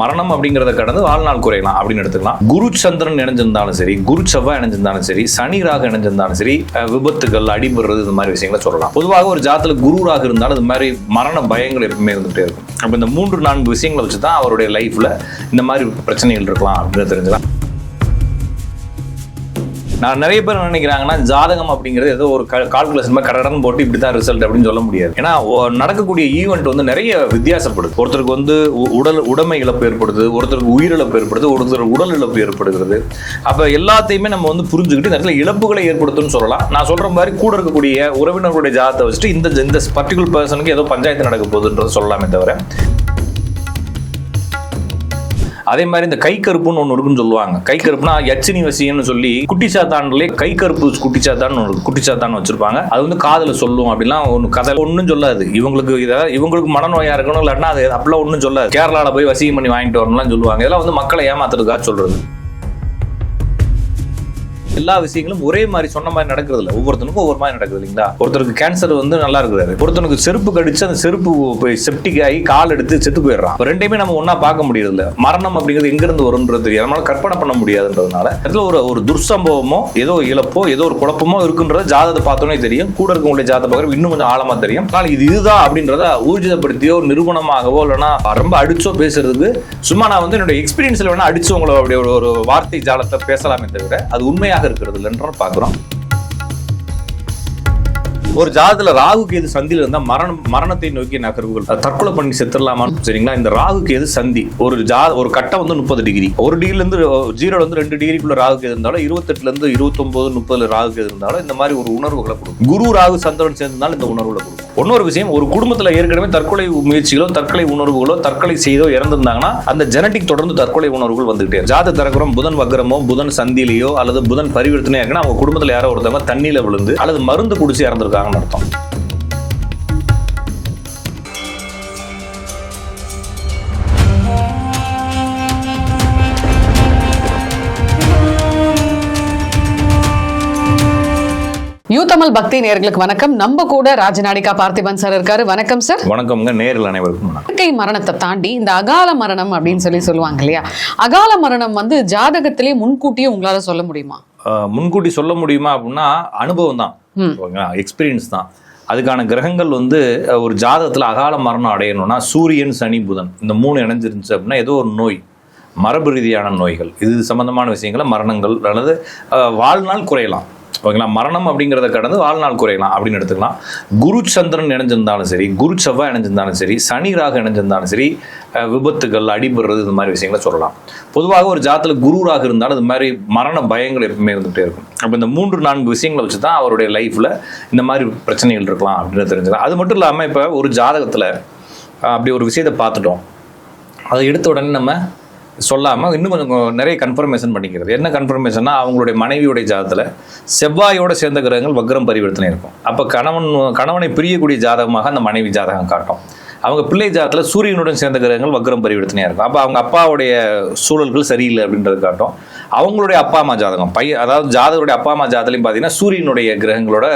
மரணம் அப்படிங்கிறத கடந்து வாழ்நாள் குறையலாம் அப்படின்னு எடுத்துக்கலாம். குரு சந்திரன் இணைஞ்சிருந்தாலும் சரி குரு செவ்வாய் இணைஞ்சிருந்தாலும் சரி சனி ராக இணைஞ்சிருந்தாலும் சரி விபத்துகள் அடிபடுறது இந்த மாதிரி விஷயங்களை சொல்லலாம். பொதுவாக ஒரு ஜாத்தில் குரு ராக இருந்தாலும் இது மாதிரி மரண பயங்கள் எப்பவுமே இருந்துகிட்டே இருக்கும். அப்போ இந்த மூன்று நான்கு விஷயங்களை வச்சு தான் அவருடைய லைஃப்ல இந்த மாதிரி பிரச்சனைகள் இருக்கலாம் அப்படின்னு தெரிஞ்சுக்கலாம். நான் நிறைய பேர் நினைக்கிறாங்கன்னா ஜாதகம் அப்படிங்கிறது ஏதோ ஒரு கால்குலேஷன் மாதிரி கடகடன் போட்டு இப்படி தான் ரிசல்ட் அப்படின்னு சொல்ல முடியாது. ஏன்னா நடக்கக்கூடிய ஈவெண்ட் வந்து நிறைய வித்தியாசப்படுது. ஒருத்தருக்கு வந்து உ- உடல் உடைமை இழப்பு ஏற்படுது ஒருத்தருக்கு உயிரிழப்பு ஏற்படுது ஒருத்தர் உடல் இழப்பு ஏற்படுகிறது. அப்போ எல்லாத்தையுமே நம்ம வந்து புரிஞ்சுக்கிட்டு நிறைய இழப்புகளை ஏற்படுத்தும்னு சொல்லலாம். நான் சொல்ற மாதிரி கூட இருக்கக்கூடிய உறவினர்களுடைய ஜாதகத்தை வச்சுட்டு இந்த இந்த பர்டிகுலர் பர்சனுக்கு ஏதோ பஞ்சாயத்து நடக்க போகுதுன்றது சொல்லலாமே தவிர அதே மாதிரி இந்த கை கருப்புன்னு ஒன்று இருக்குன்னு சொல்லுவாங்க. கை கருப்புனா எச்சினி வசியம்னு சொல்லி குட்டி சாத்தான்லேயே கை கருப்பு குட்டி சாத்தான் ஒன்று குட்டி சாத்தான் வச்சிருப்பாங்க. அது வந்து காதில் சொல்லும் அப்படிலாம் ஒன்று கதை. ஒன்றும் சொல்லாது. இவங்களுக்கு இதை இவங்களுக்கு மனநோயா இருக்கணும் இல்லாட்டினா அது அப்படிலாம் ஒன்றும் சொல்லாது. கேரளாவில் போய் வசியம் பண்ணி வாங்கிட்டு வரணும்லாம் சொல்லுவாங்க. இதெல்லாம் வந்து மக்களை ஏமாத்துறதுக்காக சொல்றது. எல்லா விஷயங்களும் ஒரே மாதிரி சொன்ன மாதிரி நடக்கிறது இல்லை ஒவ்வொருத்தனுக்கும் ஒவ்வொரு மாதிரி நடக்குது இல்லைங்களா? ஒருத்தருக்கு கேன்சர் வந்து நல்லா இருக்கிறாரு ஒருத்தனுக்கு செருப்பு கடிச்சு அந்த செருப்பு போய் செப்டிக் ஆகி கால் எடுத்து செத்து போயிடுறான். ரெண்டையுமே நம்ம ஒன்னா பார்க்க முடியறது இல்லை மரணம் அப்படிங்கிறது எங்கிருந்து வரும்ன்றது தெரியாது நம்மளால கற்பனை பண்ண முடியாதுன்றதுனால அதில் ஒரு ஒரு துர்சம்பவமோ ஏதோ இழப்போ ஏதோ ஒரு குழப்பமோ இருக்குன்றது ஜாதகத்தை பார்த்தோன்னே தெரியும். கூட இருக்கவங்களுடைய ஜாதகம் பார்க்குற இன்னும் கொஞ்சம் ஆழமா தெரியும். ஆனால் இது இதுதான் அப்படின்றத ஊர்ஜிதப்படுத்தியோ நிறுவனமாகவோ இல்லைன்னா ரொம்ப அடிச்சோ பேசுறதுக்கு சும்மா நான் வந்து என்னுடைய எக்ஸ்பீரியன்ஸ்ல வேணா அடிச்சு உங்களை அப்படி ஒரு வார்த்தை ஜாலத்தை பேசலாமே தவிர அது உண்மையாக இருக்கிறது இல்லைன்ற பார்க்குறோம். ஒரு ஜாதத்துல ராகு கேது சந்தியில் இருந்தா மரணம் மரணத்தை நோக்கி நகர்வுகள் தற்கொலை பண்ணி செத்துடலாமான்னு சரிங்களா? இந்த ராகு கேது சந்தி ஒரு ஜா ஒரு கட்டம் வந்து முப்பது டிகிரி. ஒரு டிகிரில இருந்து ஜீரோல இருந்து ரெண்டு டிகிரிக்குள்ள ராகு கேது இருந்தாலும் இருபத்தெட்டுல இருந்து இருபத்தொன்பது முப்பதுல ராகு கேது இருந்தாலும் இந்த மாதிரி ஒரு உணர்வுகளை கொடுக்கும். குரு ராகு சந்திரன் சேர்ந்தாலும் இந்த உணர்வுகளை கொடுக்கும். இன்னொரு விஷயம் ஒரு குடும்பத்துல ஏற்கனவே தற்கொலை முயற்சிகளோ தற்கொலை உணர்வுகளோ தற்கொலை செய்தோ இறந்திருந்தாங்கன்னா அந்த ஜெனட்டிக் தொடர்ந்து தற்கொலை உணர்வுகள் வந்துகிட்டே ஜாத தரகுரம் புதன் வக்ரமோ புதன் சந்திலேயோ அல்லது புதன் பரிவர்த்தனையாக அவங்க குடும்பத்துல யாரோ ஒருத்தவங்க தண்ணியில விழுந்து அல்லது மருந்து குடிச்சு இறந்திருக்காங்கன்னு அர்த்தம். யூ தமிழ் பக்தி நேயர்களுக்கு வணக்கம். நம்ம கூட ராஜநாடிகா பார்த்திபன் சார் இருக்காரு. வணக்கம் சார். வணக்கம்ங்க. நேரில் அனைவருக்கும் இயற்கை மரணத்தை தாண்டி இந்த அகால மரணம் அப்படின்னு சொல்லி சொல்லுவாங்க இல்லையா? அகால மரணம் வந்து ஜாதகத்திலே முன்கூட்டியே உங்களால சொல்ல முடியுமா? முன்கூட்டி சொல்ல முடியுமா அப்படின்னா அனுபவம் தான் ஓகேங்களா எக்ஸ்பீரியன்ஸ் தான். அதுக்கான கிரகங்கள் வந்து ஒரு ஜாதகத்தில் அகால மரணம் அடையணும்னா சூரியன் சனி புதன் இந்த மூணு இணைஞ்சிருந்துச்சு அப்படின்னா ஏதோ ஒரு நோய் மரபு ரீதியான நோய்கள். இது சம்பந்தமான விஷயங்களை மரணங்கள் அல்லது அஹ், வாழ்நாள் குறையலாம். ஓகேங்களா மரணம் அப்படிங்கிறத கடந்து வாழ்நாள் குறையலாம் அப்படின்னு எடுத்துக்கலாம். குரு சந்திரன் இணைஞ்சிருந்தாலும் சரி குரு செவ்வாய் இணைஞ்சிருந்தாலும் சரி சனி ராக இணைஞ்சிருந்தாலும் சரி விபத்துகள் அடிபடுறது இந்த மாதிரி விஷயங்களை சொல்லலாம். பொதுவாக ஒரு ஜாத்தில் குருராக இருந்தாலும் இது மாதிரி மரண பயங்கள் எப்பவுமே இருந்துகிட்டே இருக்கும். அப்போ இந்த மூன்று நான்கு விஷயங்களை வச்சு தான் அவருடைய லைஃப்பில் இந்த மாதிரி பிரச்சனைகள் இருக்கலாம் அப்படின்னு தெரிஞ்சுக்கலாம். அது மட்டும் இல்லாமல் இப்போ ஒரு ஜாதகத்தில் அப்படி ஒரு விஷயத்தை பார்த்துட்டோம். அதை எடுத்த உடனே நம்ம சொல்லாமல் இன்னும் கொஞ்சம் நிறைய கன்ஃபர்மேஷன் பண்ணிக்கிறது. என்ன கன்ஃபர்மேஷன்னா அவங்களுடைய மனைவியுடைய ஜாதத்தில் செவ்வாயோட சேர்ந்த கிரகங்கள் வக்ரம் பரிவர்த்தனை இருக்கும். அப்போ கணவன் கணவனை பிரியக்கூடிய ஜாதகமாக அந்த மனைவி ஜாதகம் காட்டும். அவங்க பிள்ளை ஜாதகத்தில் சூரியனுடன் சேர்ந்த கிரகங்கள் வக்ரம் பரிவர்த்தனையாக இருக்கும். அப்போ அவங்க அப்பாவுடைய சூழல்கள் சரியில்லை அப்படின்றது காட்டும். அவங்களுடைய அப்பா அம்மா ஜாதகம். பையன் அதாவது ஜாதகருடைய அப்பா அம்மா ஜாதகலையும் பார்த்தீங்கன்னா சூரியனுடைய கிரகங்களோட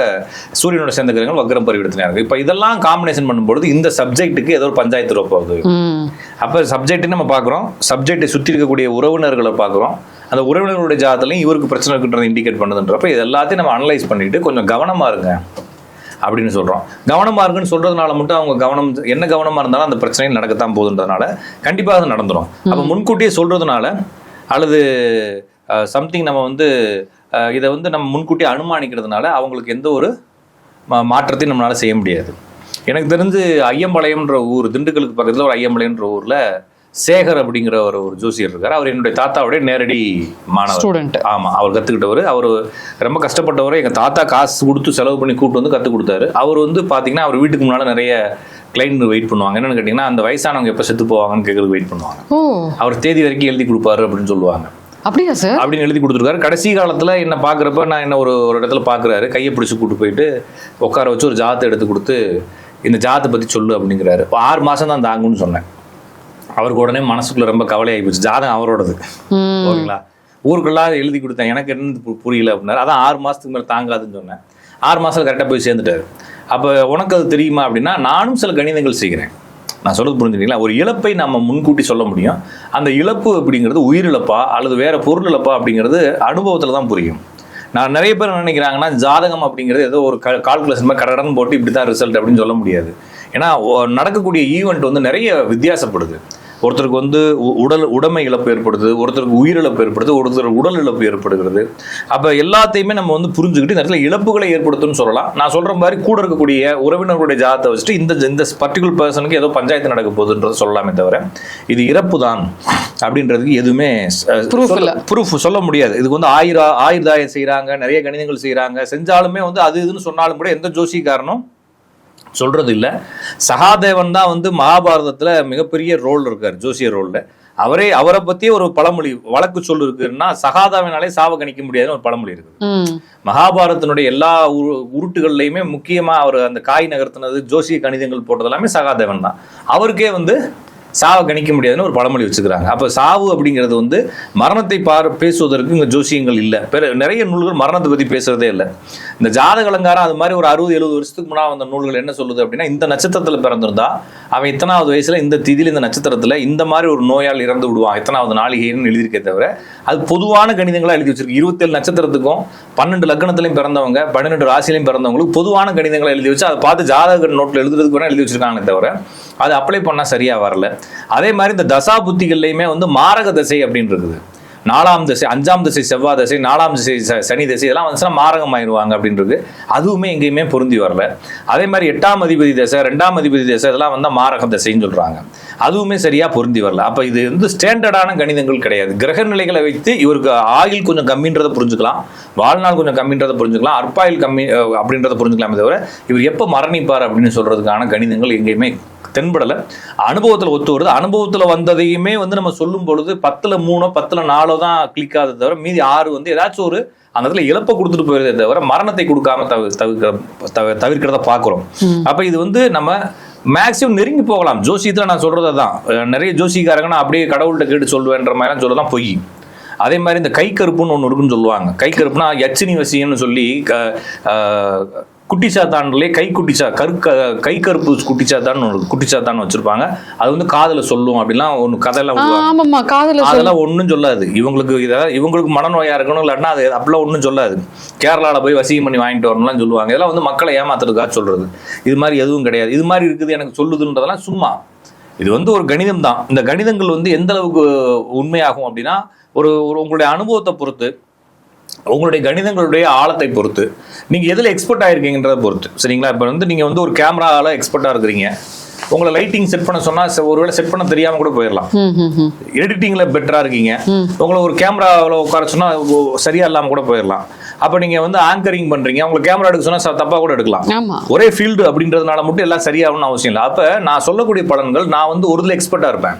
சூரியனோட சேர்ந்த கிரகங்கள் வக்ரம் பரிவர்த்தனையாக இருக்கும். இப்போ இதெல்லாம் காம்பினேஷன் பண்ணும்பொழுது இந்த சப்ஜெக்ட்டுக்கு ஏதோ ஒரு பஞ்சாயத்து ரூபா போகுது. அப்போ சப்ஜெக்ட் நம்ம பார்க்குறோம் சப்ஜெக்டை சுற்றி இருக்கக்கூடிய உறவினர்களை பார்க்குறோம் அந்த உறவினர்களுடைய ஜாதத்துலையும் இவருக்கு பிரச்சனை இருக்குன்றதை இண்டிகேட் பண்ணுதுன்றப்ப இது எல்லாத்தையும் நம்ம அனலைஸ் பண்ணிட்டு கொஞ்சம் கவனமா இருங்க. அப்படின்னு சொல்றோம். கவனமா இருக்குன்னு சொல்றதுனால மட்டும் அவங்க கவனம் என்ன கவனமா இருந்தாலும் அந்த பிரச்சனை நடக்கத்தான் போகுதுன்றதுனால கண்டிப்பாக அது நடந்துரும். அப்போ முன்கூட்டியே சொல்றதுனால அல்லது சம்திங் நம்ம வந்து இதை வந்து நம்ம முன்கூட்டியே அனுமானிக்கிறதுனால அவங்களுக்கு எந்த ஒரு மாற்றத்தையும் நம்மளால செய்ய முடியாது. எனக்கு தெரிஞ்சு ஐயம்பாளையம்ன்ற ஊர் திண்டுக்கலுக்கு பக்கத்தில் ஒரு ஐயம்பாளையம்ன்ற ஊர்ல சேகர் அப்படிங்கிற ஒரு ஒரு ஜோசியர் இருக்கார். அவர் என்னுடைய தாத்தாவுடைய நேரடி மாணவர். ஸ்டூடெண்ட் ஆமா அவர் கத்துக்கிட்டவர். அவர் ரொம்ப கஷ்டப்பட்டவர் எங்க தாத்தா காசு கொடுத்து செலவு பண்ணி கூட்டு வந்து கத்து கொடுத்தாரு. அவர் வந்து பாத்தீங்கன்னா அவர் வீட்டுக்கு முன்னால நிறைய கிளைண்ட் வெயிட் பண்ணுவாங்க. என்னன்னு கேட்டீங்கன்னா அந்த வயசானவங்க எப்ப செத்து போவாங்கன்னு கேட்கறதுக்கு வெயிட் பண்ணுவாங்க. அவர் தேதி வரைக்கும் எழுதி கொடுப்பாரு அப்படின்னு சொல்லுவாங்க. அப்படியா சார் அப்படின்னு எழுதி கொடுத்துருக்காரு. கடைசி காலத்துல என்ன பாக்குறப்ப நான் என்ன ஒரு ஒரு இடத்துல பாக்குறாரு. கையை பிடிச்சு கூட்டு போயிட்டு உட்கார வச்சு ஒரு ஜாத்தை எடுத்து கொடுத்து இந்த ஜாத்தை பத்தி சொல்லு அப்படிங்கிறாரு. ஆறு மாசம் தான் தாங்குன்னு சொன்னேன். அவருக்கு உடனே மனசுக்குள்ள ரொம்ப கவலையாகி போச்சு. ஜாதகம் அவரோடது. ஓகேங்களா? ஊருக்கெல்லாம் எழுதி கொடுத்தேன். எனக்கு என்ன புரியல அப்படின்னாரு. அதான் ஆறு மாசத்துக்கு மேலே தாங்காதுன்னு சொன்னேன். ஆறு மாசத்துல கரெக்டாக போய் சேர்ந்துட்டாரு. அப்போ உனக்கு அது தெரியுமா அப்படின்னா நானும் சில கணிதங்கள் செய்கிறேன். நான் சொல்றது புரிஞ்சுக்கிறீங்களா? ஒரு இழப்பை நம்ம முன்கூட்டி சொல்ல முடியும். அந்த இழப்பு அப்படிங்கிறது உயிரிழப்பா அல்லது வேற பொருள் இழப்பா அப்படிங்கிறது அனுபவத்தில் தான் புரியும். நான் நிறைய பேர் நினைக்கிறாங்கன்னா ஜாதகம் அப்படிங்கிறது ஏதோ ஒரு கால்குலேஷன் மாதிரி கடடன் போட்டு இப்படி தான் ரிசல்ட் அப்படின்னு சொல்ல முடியாது. ஏன்னா நடக்கக்கூடிய ஈவெண்ட் வந்து நிறைய வித்தியாசப்படுது. ஒருத்தருக்கு வந்து உடல் உடைமை இழப்பு ஏற்படுது ஒருத்தருக்கு உயிரிழப்பு ஏற்படுது ஒருத்தருக்கு உடல் இழப்பு ஏற்படுகிறது. அப்போ எல்லாத்தையுமே நம்ம வந்து புரிஞ்சுக்கிட்டு இந்த இடத்துல இழப்புகளை ஏற்படுத்தும்னு சொல்லலாம். நான் சொல்ற மாதிரி கூட இருக்கக்கூடிய உறவினர்களுடைய ஜாதத்தை வச்சுட்டு இந்த இந்த பர்டிகுலர் பர்சனுக்கு ஏதோ பஞ்சாயத்து நடக்க போகுதுன்றது சொல்லலாமே தவிர இது இறப்பு தான் அப்படின்றதுக்கு எதுவுமே Proof இல்ல. ப்ரூஃப் சொல்ல முடியாது. இதுக்கு வந்து ஆயிரம் ஆயுர்தாயம் செய்றாங்க நிறைய கணிதங்கள் செய்றாங்க. செஞ்சாலுமே வந்து அது இதுன்னு சொன்னாலும் கூட எந்த ஜோசிக்காரனும் சொல்றது இல்ல சகாதேவன் தான் வந்து மகாபாரதத்துல மிகப்பெரிய ரோல் இருக்கார் ஜோசியர் ரோல்ல அவரே அவரை பத்தியே ஒரு பழமொழி வழக்கு சொல் இருக்குன்னா சகாதாவினாலே சாவ கணிக்க முடியாதுன்னு ஒரு பழமொழி இருக்குது. மகாபாரதத்தினுடைய எல்லா உரு- உருட்டுகள்லையுமே முக்கியமா அவர் அந்த காய் நகர்த்தினது ஜோசிய கணிதங்கள் போட்டது எல்லாமே சகாதேவன் தான். அவருக்கே வந்து சாவை கணிக்க முடியாதுன்னு ஒரு பழமொழி வச்சுக்கிறாங்க. அப்போ சாவு அப்படிங்கிறது வந்து மரணத்தை பார் பேசுவதற்கு இங்கே ஜோசியங்கள் இல்லை. பிற நிறைய நூல்கள் மரணத்தை பற்றி பேசுறதே இல்லை. இந்த ஜாதக அலங்காரம் அது மாதிரி ஒரு அறுபது எழுபது வருஷத்துக்கு முன்னால் வந்த நூல்கள் என்ன சொல்லுது அப்படின்னா இந்த நட்சத்திரத்தில் பிறந்திருந்தா அவன் இத்தனாவது வயசில் இந்த திதியில் இந்த நட்சத்திரத்தில் இந்த மாதிரி ஒரு நோயால் இறந்து விடுவான். இத்தனாவது நாளிகைன்னு எழுதியிருக்கே தவிர அது பொதுவான கணிதங்களாக எழுதி வச்சிருக்கு. இருபத்தேழு நட்சத்திரத்துக்கும் பன்னெண்டு லக்னத்திலையும் பிறந்தவங்க பன்னெண்டு ராசிலையும் பிறந்தவங்களுக்கு பொதுவான கணிதங்களை எழுதி வச்சு அதை பார்த்து ஜாதக நோட்டில் எழுதுறதுக்கு வேணால் எழுதி வச்சிருக்காங்களே தவிர அது அப்ளை பண்ணால் சரியாக வரல. அதே மாதிரி இந்த தசா புத்திகள்லையுமே வந்து மாரக தசை அப்படின்னு இருக்குது. நாலாம் திசை அஞ்சாம் திசை செவ்வாய் திசை நாலாம் திசை சனி திசை இதெல்லாம் வந்துச்சுன்னா மாரகம் ஆயிடுவாங்க அப்படின்றது அதுவுமே எங்கேயுமே பொருந்தி வரல. அதே மாதிரி எட்டாம் அதிபதி திசை ரெண்டாம் அதிபதி திசை இதெல்லாம் வந்து மாரக திசைன்னு சொல்கிறாங்க அதுவுமே சரியாக பொருந்தி வரல. அப்போ இது வந்து ஸ்டாண்டர்டான கணிதங்கள் கிடையாது. கிரக நிலைகளை வைத்து இவருக்கு ஆயுள் கொஞ்சம் கம்மின்றதை புரிஞ்சுக்கலாம். வாழ்நாள் கொஞ்சம் கம்மின்றதை புரிஞ்சுக்கலாம். அற்பாயில் கம்மி அப்படின்றத புரிஞ்சுக்கலாமே தவிர இவர் எப்போ மரணிப்பார் அப்படின்னு சொல்கிறதுக்கான கணிதங்கள் எங்கேயுமே தென்படலை. அனுபவத்தில் ஒத்து வருது. அனுபவத்தில் வந்ததையுமே வந்து நம்ம சொல்லும் பொழுது பத்தில் மூணோ பத்தில் நாலோ தான் கிளிக் ஆகுது தவிர மீதி ஆறு வந்து ஏதாச்சும் ஒரு அந்த இடத்துல இழப்பை கொடுத்துட்டு போயிருதே தவிர மரணத்தை கொடுக்காம தவி தவிர்க்க தவி- தவிர்க்கிறத பார்க்குறோம். அப்போ இது வந்து நம்ம மேக்ஸிமம் நெருங்கி போகலாம். ஜோசியத்தில் நான் சொல்றது தான் நிறைய ஜோசிக்காரங்க நான் அப்படியே கடவுள்கிட்ட கேட்டு சொல்லுவேன்ற மாதிரிலாம் சொல்லலாம் பொய். அதே மாதிரி இந்த கை கருப்புன்னு ஒன்று இருக்குன்னு சொல்லுவாங்க. கை கருப்புனா யட்சினி வசியம்னு சொல்லி குட்டிச்சாத்தான்லேயே கை குட்டிச்சா கருக்க கை கருப்பு குட்டிச்சாத்தான் ஒன்று குட்டிச்சாத்தான் வச்சிருப்பாங்க. அது வந்து காதுல சொல்லும் அப்படிலாம் ஒன்று கதையெல்லாம் ஆமாம்மா காதுல அதெல்லாம் ஒன்றும் சொல்லாது. இவங்களுக்கு இதை இவங்களுக்கு மனநோயா இருக்கணும் இல்லாட்டினா அது அப்படிலாம் ஒன்றும் சொல்லாது. கேரளாவில் போய் வசியம் பண்ணி வாங்கிட்டு வரணும்லாம் சொல்லுவாங்க. இதெல்லாம் வந்து மக்களை ஏமாத்துறதுக்காக சொல்றது. இது மாதிரி எதுவும் கிடையாது. இது மாதிரி இருக்குது எனக்கு சொல்லுதுன்றதெல்லாம் சும்மா. இது வந்து ஒரு கணிதம் தான் இந்த கணிதங்கள் வந்து எந்த அளவுக்கு உண்மையாகும் அப்படின்னா ஒரு ஒரு உங்களுடைய அனுபவத்தை பொறுத்து உங்களுடைய கணிதங்களுடைய ஆழத்தை பொறுத்து நீங்க எதுல எக்ஸ்பர்ட் ஆயிருக்கீங்கன்றத பொறுத்து. சரிங்களா? இப்போ வந்து நீங்க வந்து ஒரு கேமரால எக்ஸ்பர்ட்டா இருக்கிறீங்க. உங்களை லைட்டிங் செட் பண்ண சொன்னா ஒருவேளை செட் பண்ண தெரியாம கூட போயிடலாம் எடிட்டிங்ல பெட்டரா இருக்கீங்க. உங்களை ஒரு கேமராவில் உட்கார சொன்னா சரியா இல்லாம கூட போயிடலாம் அப்ப நீங்க வந்து ஆங்கரிங் பண்றீங்க. உங்களுக்கு கேமரா எடுக்க சொன்னா தப்பா கூட எடுக்கலாம். ஒரே ஃபீல்டு அப்படின்றதுனால மட்டும் எல்லாம் சரியாகணும்னு அவசியம் இல்லை. அப்ப நான் சொல்லக்கூடிய பலன்கள் நான் வந்து ஒரு இதில் எக்ஸ்பர்ட்டா இருப்பேன்.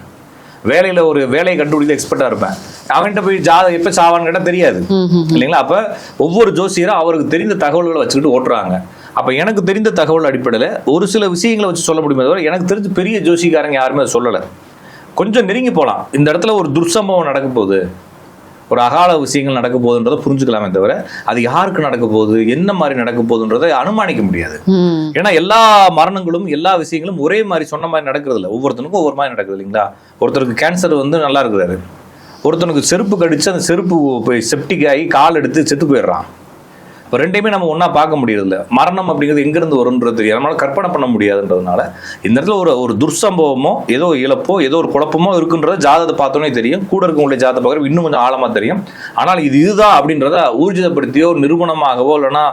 வேலையில ஒரு வேலையை கண்டுபிடித்து எக்ஸ்பர்ட்டா இருப்பேன். அவன்கிட்ட போய் ஜாத எப்ப சாவான்னு கேட்டா தெரியாது. இல்லைங்களா? அப்ப ஒவ்வொரு ஜோசியரும் அவருக்கு தெரிந்த தகவல்களை வச்சுக்கிட்டு ஓட்டுறாங்க. அப்ப எனக்கு தெரிந்த தகவல் அடிப்படையில் ஒரு சில விஷயங்களை வச்சு சொல்ல முடியுமே தவிர எனக்கு தெரிஞ்ச பெரிய ஜோசிக்காரங்க யாருமே அதை சொல்லலை. கொஞ்சம் நெருங்கி போகலாம் இந்த இடத்துல ஒரு துர்சம்பவம் நடக்கும் போகுது. ஒரு அகால விஷயங்கள் நடக்க போகுதுன்றதை புரிஞ்சுக்கலாமே தவிர அது யாருக்கு நடக்க போகுது என்ன மாதிரி நடக்க போகுதுன்றதை அனுமானிக்க முடியாது. ஏன்னா எல்லா மரணங்களும் எல்லா விஷயங்களும் ஒரே மாதிரி சொன்ன மாதிரி நடக்கிறது இல்லை. ஒவ்வொருத்தனுக்கும் ஒவ்வொரு மாதிரி நடக்குது இல்லைங்களா? ஒருத்தருக்கு கேன்சர் வந்து நல்லா இருக்கிறாரு. ஒருத்தனுக்கு செருப்பு கடிச்சு அந்த செருப்பு போய் செப்டிக் ஆகி கால் எடுத்து செத்து போயிடுறான். இப்போ ரெண்டையுமே நம்ம ஒன்றா பார்க்க முடியறதில்ல. மரணம் அப்படிங்கிறது எங்கேருந்து வரும்ன்றது தெரியாது. நம்மளால் கற்பனை பண்ண முடியாதுன்றதுனால இந்த இடத்துல ஒரு ஒரு துர்சம்பவமோ ஏதோ இழப்போ ஏதோ ஒரு குழப்பமோ இருக்குன்றத ஜாதகத்தை பார்த்தோன்னே தெரியும். கூட இருக்கவங்களுடைய ஜாதகத்தை பார்க்குற இன்னும் கொஞ்சம் ஆழமாக தெரியும். ஆனால் இது இதுதான் அப்படின்றத ஊர்ஜிதப்படுத்தியோ நிறுவனமாகவோ இல்லைன்னா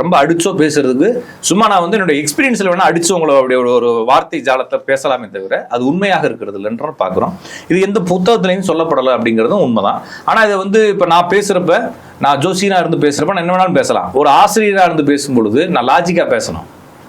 ரொம்ப அடிச்சோ பேசுறதுக்கு சும்மா நான் வந்து என்னுடைய எக்ஸ்பீரியன்ஸில் வேணால் அடிச்சு உங்களை அப்படி ஒரு ஒரு வார்த்தை ஜாலத்தை பேசலாமே தவிர அது உண்மையாக இருக்கிறது இல்லைன்ற பார்க்குறோம். இது எந்த புத்தகத்துலையும் சொல்லப்படலை அப்படிங்கிறதும் உண்மைதான். ஆனால் இதை வந்து இப்போ நான் பேசுகிறப்ப நான் ஜோசியனா இருந்து பேசுகிறப்ப நான் என்ன வேணாலும் பேசலாம். ஒரு ஆசிரியராக இருந்து பேசும்பொழுது நான் லாஜிக்காக பேசணும்.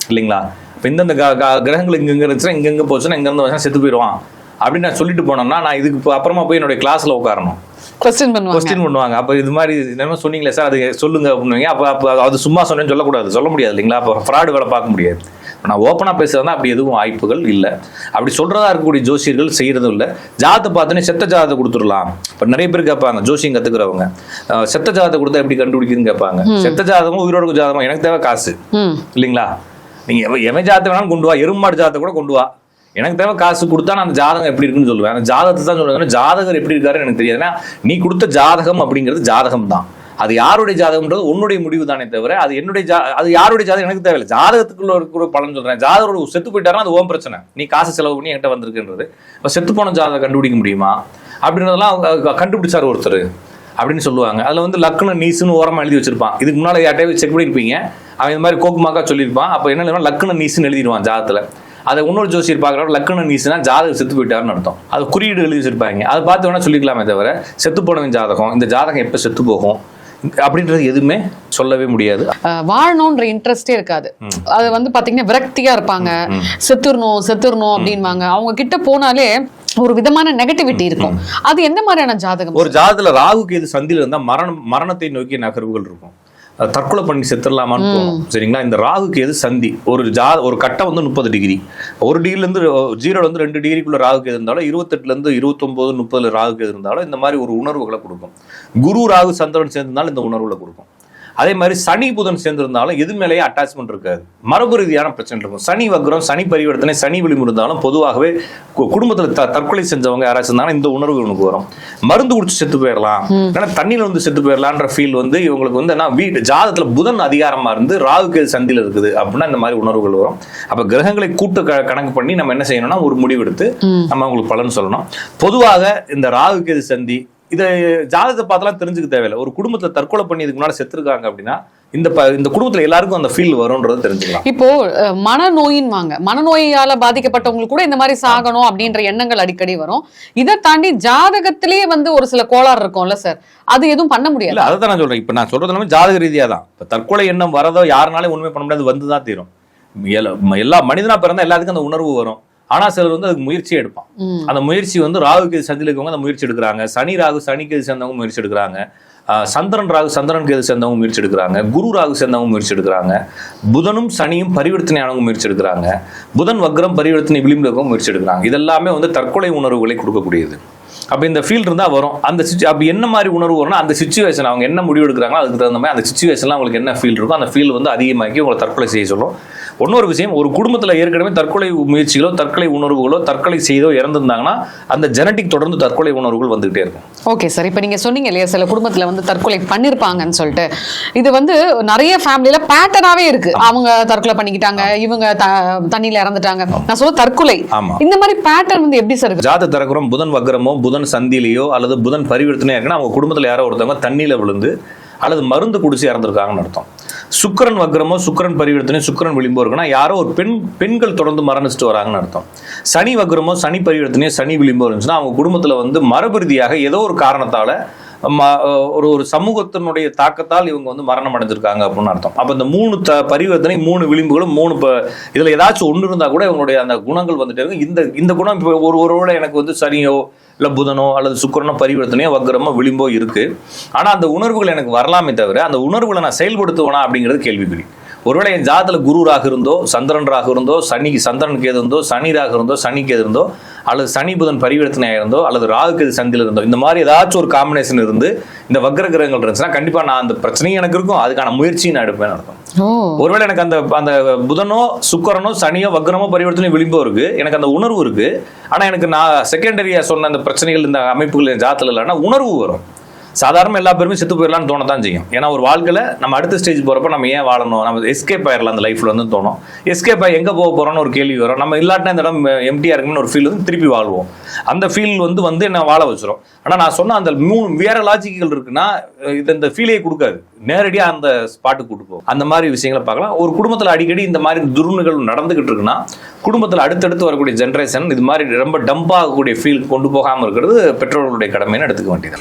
இல்லைங்களா? இப்போ இந்தந்த க- கிரகங்கள் இங்கங்க இருந்துச்சுன்னா இங்கங்க போச்சுன்னா இங்கேருந்து வச்சா செத்து போயிடுவான். அப்படின்னு நான் சொல்லிட்டு போனோம்னா நான் இதுக்கு அப்புறமா போய் என்னுடைய கிளாஸில் உட்காரணும். கொஸ்டின் பண்ணுவாங்க. கொஸ்டின் பண்ணுவாங்க. அப்போ இது மாதிரி என்ன சொன்னீங்களே சார் அது சொல்லுங்க அப்படின்னுவீங்க அப்போ அப்போ அது சும்மா சொன்னேன்னு சொல்லக்கூடாது. சொல்ல முடியாது இல்லைங்களா? அப்போ ஃப்ராடு வேலை பார்க்க முடியாது. நான் ஓப்பனாக பேசுறதுனா அப்படி எதுவும் வாய்ப்புகள் இல்லை. அப்படி சொல்றதா இருக்கக்கூடிய ஜோசியர்கள் செய்யறதும் இல்லை. ஜாதத்தை பார்த்தோன்னே செத்த ஜாதத்தை கொடுத்துடலாம். இப்போ நிறைய பேர் கேட்பாங்க ஜோசியம் கத்துக்கிறவங்க. அஹ் செத்த ஜாதத்தை கொடுத்தா எப்படி கண்டுபிடிக்குதுன்னு கேட்பாங்க. செத்த ஜாதகமும் உயிரோட ஜாதகமும். எனக்கு தேவை காசு. இல்லைங்களா? நீங்க எவ- எவன் ஜாதத்தை வேணாலும் கொண்டு வா. எருமாடு ஜாதத்தை கூட கொண்டு வா. எனக்கு தேவை காசு கொடுத்தா நான் அந்த ஜாதகம் எப்படி இருக்குன்னு சொல்லுவேன். அந்த ஜாதகத்தை தான் சொல்லுவேன். ஜாதகர் எப்படி இருக்காருன்னு எனக்கு தெரியாது. ஏன்னா நீ கொடுத்த ஜாதகம் அப்படிங்கிறது ஜாதகம் தான் அது யாருடைய ஜாதகம்ன்றது உன்னுடைய முடிவு தானே தவிர அது என்னுடைய ஜா அது யாருடைய ஜாதகம் எனக்கு தேவையில்லை. ஜாதகத்துக்குள்ள இருக்கிற பலன் சொல்றேன். ஜாதகரோட செத்து போயிட்டாருன்னா அது ஓம் பிரச்சனை. நீ காசு செலவு பண்ணி என்கிட்ட வந்திருக்குன்றது. இப்போ செத்து போன ஜாதகம் கண்டுபிடிக்க முடியுமா? அப்படின்றதெல்லாம் அவங்க கண்டுபிடிச்சார் ஒருத்தர். அப்படின்னு சொல்லுவாங்க. அதில் வந்து லக்குன்னு நீசுன்னு ஓரமாக எழுதி வச்சிருப்பான். இதுக்கு முன்னால் யார்ட்டையாவது செக் பண்ணியிருப்பீங்க அவன் இந்த மாதிரி கோக்குமாக்கா சொல்லியிருப்பான். அப்போ என்ன லக்குன்னு லக்ன நீசுன்னு எழுதிடுவான் ஜாதகத்தில். அதை இன்னொரு ஜோசியர் பார்க்குறவர் லக்ன நீசுனா ஜாதகம் செத்து போயிட்டாருன்னு அர்த்தம். அது குறியீடு எழுதி வச்சிருப்பாங்க. அதை பார்த்து வேணா சொல்லிக்கலாமே தவிர செத்து போனவன் ஜாதகம் இந்த ஜாதகம் எப்போ செத்து போகும்? அப்படின்றது எதுவுமே சொல்லவே முடியாது. வாழணும்ன்ற இன்ட்ரெஸ்டே இருக்காது. அது வந்து பாத்தீங்கன்னா விரக்தியா இருப்பாங்க. செத்துறணும் செத்துறணும் அப்படின்வாங்க. அவங்க கிட்ட போனாலே ஒரு விதமான நெகட்டிவிட்டி இருக்கும். அது எந்த மாதிரியான ஜாதகம்? ஒரு ஜாதகத்துல ராகுக்கு எது சந்தில இருந்தா மரணம் மரணத்தை நோக்கி நகர்வுகள் இருக்கும். தற்கொலை பண்ணி செத்துடலாமான்னு தோணும். சரிங்களா? இந்த ராகுக்கு எது சந்தி? ஒரு ஜா ஒரு கட்டம் வந்து முப்பது டிகிரி. ஒரு டிகிரில இருந்து ஜீரோல இருந்து ரெண்டு டிகிரிக்குள்ள ராகுக்கு எது இருந்தாலும் இருபத்தெட்டுல இருந்து இருபத்தொன்பது முப்பதுல ராகுக்கு எது இருந்தாலும் இந்த மாதிரி ஒரு உணர்வுகளை கொடுக்கும். குரு ராகு சந்திரன் சேர்ந்திருந்தாலும் இந்த உணர்வுகளை கொடுக்கும். அதே மாதிரி சனி புதன் சேர்ந்திருந்தாலும் எது மேலேயே அட்டாச்மெண்ட் இருக்காது. மரபு ரீதியான பிரச்சனை இருக்கும். சனி வக்ரம் சனி பரிவர்த்தனை சனி விளிம்பு இருந்தாலும் பொதுவாகவே குடும்பத்துல த தற்கொலை செஞ்சவங்க யாராச்சும் இருந்தாலும் இந்த உணர்வு உனக்கு வரும். மருந்து குடிச்சு செத்து போயிடலாம் ஏன்னா தண்ணியில வந்து செத்து போயிடலான்ற ஃபீல் வந்து இவங்களுக்கு வந்து என்ன வீட்டு ஜாதகத்துல புதன் அதிகாரமா இருந்து ராகுக்கு எது சந்தில இருக்குது அப்படின்னா இந்த மாதிரி உணர்வுகள் வரும். அப்ப கிரகங்களை கூட்டு கணக்கு பண்ணி நம்ம என்ன செய்யணும்னா ஒரு முடிவெடுத்து நம்ம அவங்களுக்கு பலன் சொல்லணும். பொதுவாக இந்த ராகுக்கு சந்தி இதை ஜாதகத்தை பார்த்தலாம் தெரிஞ்சுக்க தேவையில்லை. ஒரு குடும்பத்துல தற்கொலை பண்ணி இதுக்கு முன்னாடி செத்துருக்காங்க அப்படின்னா இந்த இந்த குடும்பத்துல எல்லாருக்கும் அந்த ஃபீல் வரும்ன்றது தெரிஞ்சுக்கலாம். இப்போ அஹ், மனநோயின்வாங்க. மனநோயால பாதிக்கப்பட்டவங்களுக்கு கூட இந்த மாதிரி சாகணும் அப்படின்ற எண்ணங்கள் அடிக்கடி வரும். இதை தாண்டி ஜாதகத்திலேயே வந்து ஒரு சில கோளாறு இருக்கும்ல சார் அது எதுவும் பண்ண முடியாது. அதை தான் நான் சொல்றேன். இப்ப நான் சொல்றது எல்லாமே ஜாதக ரீதியா தான் இப்ப தற்கொலை எண்ணம் வரதோ யாருனாலும் உண்மை பண்ண முடியாது வந்து தான் தீரும். எல்லா எல்லா மனிதனா பிறந்தா எல்லாத்துக்கும் அந்த உணர்வு வரும். ஆனா சிலர் வந்து அதுக்கு முயற்சி எடுப்பான். அந்த முயற்சி வந்து ராகுக்கு சந்தில இருக்கவங்க அந்த முயற்சி எடுக்கிறாங்க. சனி ராகு சனிக்கு சேர்ந்தவங்க முயற்சி எடுக்கிறாங்க. ஆஹ் சந்திரன் ராகு சந்திரனுக்கு எது சேர்ந்தவங்க முயற்சி எடுக்கிறாங்க. குரு ராகு சேர்ந்தவங்க முயற்சி எடுக்கிறாங்க. புதனும் சனியும் பரிவர்த்தனையானவங்க முயற்சி எடுக்கிறாங்க. புதன் வக்ரம் பரிவர்த்தனை விளிம்பு முயற்சி எடுக்கிறாங்க. இதெல்லாமே வந்து தற்கொலை உணர்வுகளை கொடுக்கக்கூடியது. அப்போ இந்த ஃபீல் இருந்தால் வரும். அந்த சிச்சு அப்போ என்ன மாதிரி உணர்வு வரும்னா அந்த சுச்சுவேஷன் அவங்க என்ன முடிவு எடுக்கிறாங்களோ அதுக்கு தகுந்த மாதிரி அந்த சுச்சுவேஷன்ல அவங்களுக்கு என்ன ஃபீல் இருக்கோ அந்த ஃபீல் வந்து அதிகமாக்கி உங்களை தற்கொலை செய்ய சொல்லும். இன்னொரு விஷயம் ஒரு குடும்பத்தில் ஏற்கனவே தற்கொலை முயற்சிகளோ தற்கொலை உணர்வுகளோ தற்கொலை செய்தோ இறந்திருந்தாங்கன்னா அந்த ஜெனட்டிக் தொடர்ந்து தற்கொலை உணர்வுகள் வந்துகிட்டே இருக்கும். ஓகே சார் இப்போ நீங்க சொன்னீங்க இல்லையா சில குடும்பத்துல வந்து தற்கொலை பண்ணிருப்பாங்கன்னு சொல்லிட்டு. இது வந்து நிறைய ஃபேமிலியில பேட்டர்னாவே இருக்கு. அவங்க தற்கொலை பண்ணிக்கிட்டாங்க இவங்க தண்ணியில இறந்துட்டாங்க. நான் சொல்ல தற்கொலை. இந்த மாதிரி பேட்டர்ன் வந்து எப்படி சார் ஜாத தரக்குறம் புதன் வக்ரமோ புதன் சந்திலேயோ அல்லது புதன் பரிவர்த்தனையாக இருக்குன்னா அவங்க குடும்பத்தில் யாரோ ஒருத்தவங்க தண்ணியில விழுந்து அல்லது மருந்து குடிச்சு இறந்துருக்காங்கன்னு அர்த்தம். சுக்கிரன் வக்ரமோ சுக்கிரன் பரிவர்த்தனை சுக்கிரன் விளிம்போ இருக்குன்னா யாரோ ஒரு பெண் பெண்கள் தொடர்ந்து மரணிச்சுட்டு வராங்கன்னு அர்த்தம். சனி வக்ரமோ சனி பரிவர்த்தனையோ சனி விளிம்போ இருந்துச்சுன்னா அவங்க குடும்பத்தில் வந்து மரபிருதியாக ஏதோ ஒரு காரணத்தால் ஒரு ஒரு சமூகத்தினுடைய தாக்கத்தால் இவங்க வந்து மரணம் அடைஞ்சிருக்காங்க அப்படின்னு அர்த்தம். அப்ப இந்த மூணு த பரிவர்த்தனை மூணு விளிம்புகளும் மூணு ப இதுல ஏதாச்சும் ஒன்று இருந்தா கூட இவங்களுடைய அந்த குணங்கள் வந்துட்டு இருக்கும். இந்த இந்த குணம் இப்போ ஒரு ஒருவேளை எனக்கு வந்து சனியோ இல்ல புதனோ அல்லது சுக்கிரனோ பரிவர்த்தனையோ வக்கரமோ விளிம்போ இருக்கு. ஆனா அந்த உணர்வுகள் எனக்கு வரலாமே தவிர அந்த உணர்வுகளை நான் செயல்படுத்துவேனா அப்படிங்கிறது கேள்விக்குறி. ஒருவேளை என் ஜாதத்துல குரு ராக இருந்தோ சந்திரன் ராக இருந்தோ சனி சந்திரனுக்கு எது இருந்தோ சனி ராக இருந்தோ சனிக்கு எது இருந்தோ அல்லது சனி புதன் பரிவர்த்தனையாக இருந்தோ அல்லது ராகுக்கு எது சந்தில இருந்தோ இந்த மாதிரி ஏதாச்சும் ஒரு காம்பினேஷன் இருந்து இந்த வக்ர கிரகங்கள் இருந்துச்சுன்னா கண்டிப்பா நான் அந்த பிரச்சனையும் எனக்கு இருக்கும் அதுக்கான முயற்சியும் நான் எடுப்பேன் அர்த்தம் ஓ. ஒருவேளை எனக்கு அந்த அந்த புதனோ சுக்கரனோ சனியோ வக்ரமோ பரிவர்த்தனை விளிம்போ இருக்கு எனக்கு அந்த உணர்வு இருக்கு ஆனா எனக்கு நான் செகண்டரியா சொன்ன அந்த பிரச்சனைகள் இந்த அமைப்புகள் என் ஜாத்துல இல்லைன்னா உணர்வு வரும். சாதாரண எல்லா பேருமே செத்து போயிடலாம்னு தோணத்தான் செய்யும். ஏன்னா ஒரு வாழ்க்கையில் நம்ம அடுத்த ஸ்டேஜ் போகிறப்ப நம்ம ஏன் வாழணும்? நம்ம எஸ்கேப் ஆயிடலாம் அந்த லைஃப்ல வந்து தோணும். எஸ்கேப் ஆகி எங்கே போக போகிறோம்னு ஒரு கேள்வி வரும். நம்ம இல்லாட்டினா இந்த இடம் எம்டியா இருக்குன்னு ஒரு ஃபீல் வந்து திருப்பி வாழ்வோம். அந்த ஃபீல் வந்து வந்து என்ன வாழ வச்சிரும். ஆனால் நான் சொன்ன அந்த மூணு வேற லாஜிக்குகள் இருக்குன்னா இது இந்த ஃபீலே கொடுக்காது. நேரடியாக அந்த ஸ்பாட்டுக்கு கூட்டு போகும். அந்த மாதிரி விஷயங்களை பார்க்கலாம். ஒரு குடும்பத்தில் அடிக்கடி இந்த மாதிரி துருணுகள் நடந்துகிட்டு இருக்குன்னா குடும்பத்தில் அடுத்தடுத்து வரக்கூடிய ஜென்ரேஷன் இது மாதிரி ரொம்ப டம்ப் ஆகக்கூடிய ஃபீல் கொண்டு போகாமல் இருக்கிறது பெற்றோர்களுடைய கடமைன்னு எடுத்துக்க வேண்டியது